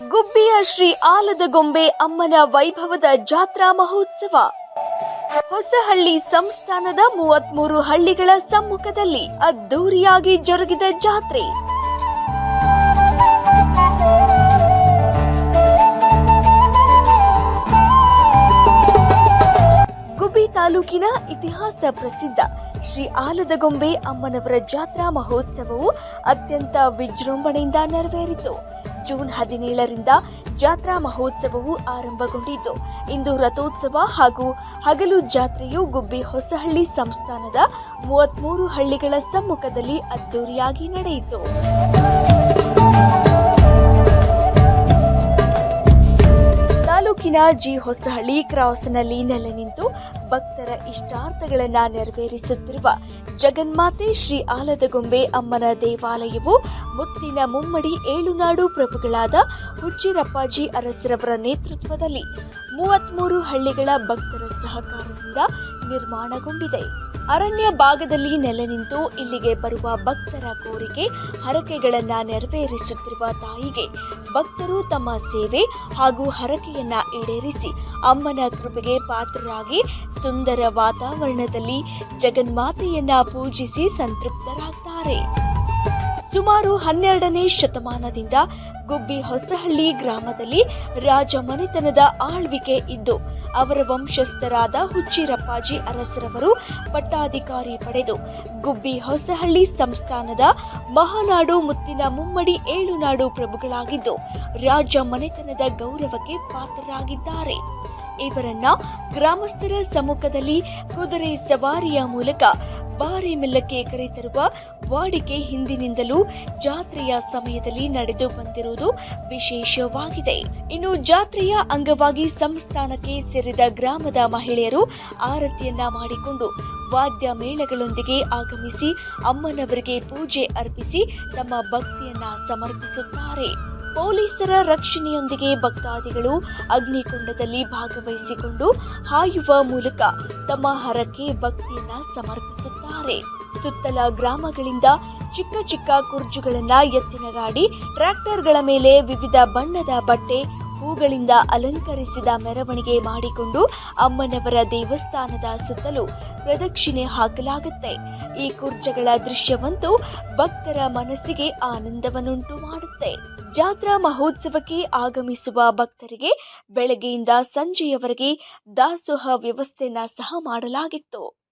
ಗುಬ್ಬಿಯ ಶ್ರೀ ಆಲದಗೊಂಬೆ ಅಮ್ಮನ ವೈಭವದ ಜಾತ್ರಾ ಮಹೋತ್ಸವ. ಹೊಸಹಳ್ಳಿ ಸಂಸ್ಥಾನದ ಮೂವತ್ಮೂರು ಹಳ್ಳಿಗಳ ಸಮ್ಮುಖದಲ್ಲಿ ಅದ್ದೂರಿಯಾಗಿ ಜರುಗಿದ ಜಾತ್ರೆ. ಗುಬ್ಬಿ ತಾಲೂಕಿನ ಇತಿಹಾಸ ಪ್ರಸಿದ್ಧ ಶ್ರೀ ಆಲದಗೊಂಬೆ ಅಮ್ಮನವರ ಜಾತ್ರಾ ಮಹೋತ್ಸವವು ಅತ್ಯಂತ ವಿಜೃಂಭಣೆಯಿಂದ ನೆರವೇರಿತು. ಜೂನ್ ಹದಿನೇಳರಿಂದ ಜಾತ್ರಾ ಮಹೋತ್ಸವವು ಆರಂಭಗೊಂಡಿದ್ದು. ಇಂದು ರಥೋತ್ಸವ ಹಾಗೂ ಹಗಲು ಜಾತ್ರೆಯು ಗುಬ್ಬಿ ಹೊಸಹಳ್ಳಿ ಸಂಸ್ಥಾನದ ಮೂವತ್ಮೂರು ಹಳ್ಳಿಗಳ ಸಮ್ಮುಖದಲ್ಲಿ ಅದ್ದೂರಿಯಾಗಿ ನಡೆಯಿತು. ಜಿ ಹೊಸಹಳ್ಳಿ ಕ್ರಾಸ್ನಲ್ಲಿ ನೆಲೆ ನಿಂತು ಭಕ್ತರ ಇಷ್ಟಾರ್ಥಗಳನ್ನು ನೆರವೇರಿಸುತ್ತಿರುವ ಜಗನ್ಮಾತೆ ಶ್ರೀ ಆಲದಗೊಂಬೆ ಅಮ್ಮನ ದೇವಾಲಯವು ಮುತ್ತಿನ ಮುಮ್ಮಡಿ ಏಳುನಾಡು ಪ್ರಭುಗಳಾದ ಹುಚ್ಚಿರಪ್ಪಾಜಿ ಅರಸರವರ ನೇತೃತ್ವದಲ್ಲಿ ಮೂವತ್ಮೂರು ಹಳ್ಳಿಗಳ ಭಕ್ತರ ಸಹಕಾರದಿಂದ ನಿರ್ಮಾಣಗೊಂಡಿದೆ. ಅರಣ್ಯ ಭಾಗದಲ್ಲಿ ನೆಲೆ ನಿಂತು ಇಲ್ಲಿಗೆ ಬರುವ ಭಕ್ತರ ಕೋರಿಕೆ, ಹರಕೆಗಳನ್ನ ನೆರವೇರಿಸುತ್ತಿರುವ ತಾಯಿಗೆ ಭಕ್ತರು ತಮ್ಮ ಸೇವೆ ಹಾಗೂ ಹರಕೆಯನ್ನ ಈಡೇರಿಸಿ ಅಮ್ಮನ ಕೃಪೆಗೆ ಪಾತ್ರರಾಗಿ ಸುಂದರ ವಾತಾವರಣದಲ್ಲಿ ಜಗನ್ಮಾತೆಯನ್ನ ಪೂಜಿಸಿ ಸಂತೃಪ್ತರಾಗ್ತಾರೆ. ಸುಮಾರು ಹನ್ನೆರಡನೇ ಶತಮಾನದಿಂದ ಗುಬ್ಬಿ ಹೊಸಹಳ್ಳಿ ಗ್ರಾಮದಲ್ಲಿ ರಾಜ ಮನೆತನದ ಆಳ್ವಿಕೆ ಇದ್ದು ಅವರ ವಂಶಸ್ಥರಾದ ಹುಚ್ಚಿರಪ್ಪಾಜಿ ಅರಸರವರು ಪಟ್ಟಾಧಿಕಾರಿ ಪಡೆದು ಗುಬ್ಬಿ ಹೊಸಹಳ್ಳಿ ಸಂಸ್ಥಾನದ ಮಹಾನಾಡು ಮುತ್ತಿನ ಮುಮ್ಮಡಿ ಏಳುನಾಡು ಪ್ರಭುಗಳಾಗಿದ್ದು ರಾಜ್ಯ ಮನೆತನದ ಗೌರವಕ್ಕೆ ಪಾತ್ರರಾಗಿದ್ದಾರೆ. ಇವರನ್ನ ಗ್ರಾಮಸ್ಥರ ಸಮ್ಮುಖದಲ್ಲಿ ಕುದುರೆ ಸವಾರಿಯ ಮೂಲಕ ಬಾರಿ ಮೆಲ್ಲಕ್ಕೆ ಕರೆತರುವ ವಾಡಿಕೆ ಹಿಂದಿನಿಂದಲೂ ಜಾತ್ರೆಯ ಸಮಯದಲ್ಲಿ ನಡೆದು ಬಂದಿರುವುದು ವಿಶೇಷವಾಗಿದೆ. ಇನ್ನು ಜಾತ್ರೆಯ ಅಂಗವಾಗಿ ಸಂಸ್ಥಾನಕ್ಕೆ ಸೇರಿದ ಗ್ರಾಮದ ಮಹಿಳೆಯರು ಆರತಿಯನ್ನ ಮಾಡಿಕೊಂಡು ವಾದ್ಯ ಮೇಳಗಳೊಂದಿಗೆ ಆಗಮಿಸಿ ಅಮ್ಮನವರಿಗೆ ಪೂಜೆ ಅರ್ಪಿಸಿ ತಮ್ಮ ಭಕ್ತಿಯನ್ನ ಸಮರ್ಪಿಸುತ್ತಾರೆ. ಪೊಲೀಸರ ರಕ್ಷಣೆಯೊಂದಿಗೆ ಭಕ್ತಾದಿಗಳು ಅಗ್ನಿಕುಂಡದಲ್ಲಿ ಭಾಗವಹಿಸಿಕೊಂಡು ಹಾಯುವ ಮೂಲಕ ತಮ್ಮ ಹರಕೆ ಭಕ್ತಿಯನ್ನ ಸಮರ್ಪಿಸುತ್ತಾರೆ. ಸುತ್ತಲ ಗ್ರಾಮಗಳಿಂದ ಚಿಕ್ಕ ಚಿಕ್ಕ ಕುರ್ಜುಗಳನ್ನ ಎತ್ತಿನ ಗಾಡಿ ಟ್ರ್ಯಾಕ್ಟರ್ಗಳ ಮೇಲೆ ವಿವಿಧ ಬಣ್ಣದ ಬಟ್ಟೆ ಹೂಗಳಿಂದ ಅಲಂಕರಿಸಿದ ಮೆರವಣಿಗೆ ಮಾಡಿಕೊಂಡು ಅಮ್ಮನವರ ದೇವಸ್ಥಾನದ ಸುತ್ತಲೂ ಪ್ರದಕ್ಷಿಣೆ ಹಾಕಲಾಗುತ್ತೆ. ಈ ಕುರ್ಜಗಳ ದೃಶ್ಯವಂತೂ ಭಕ್ತರ ಮನಸ್ಸಿಗೆ ಆನಂದವನ್ನುಂಟು ಮಾಡುತ್ತೆ. ಜಾತ್ರಾ ಮಹೋತ್ಸವಕ್ಕೆ ಆಗಮಿಸುವ ಭಕ್ತರಿಗೆ ಬೆಳಗ್ಗೆಯಿಂದ ಸಂಜೆಯವರೆಗೆ ದಾಸೋಹ ವ್ಯವಸ್ಥೆಯನ್ನ ಸಹ ಮಾಡಲಾಗಿತ್ತು.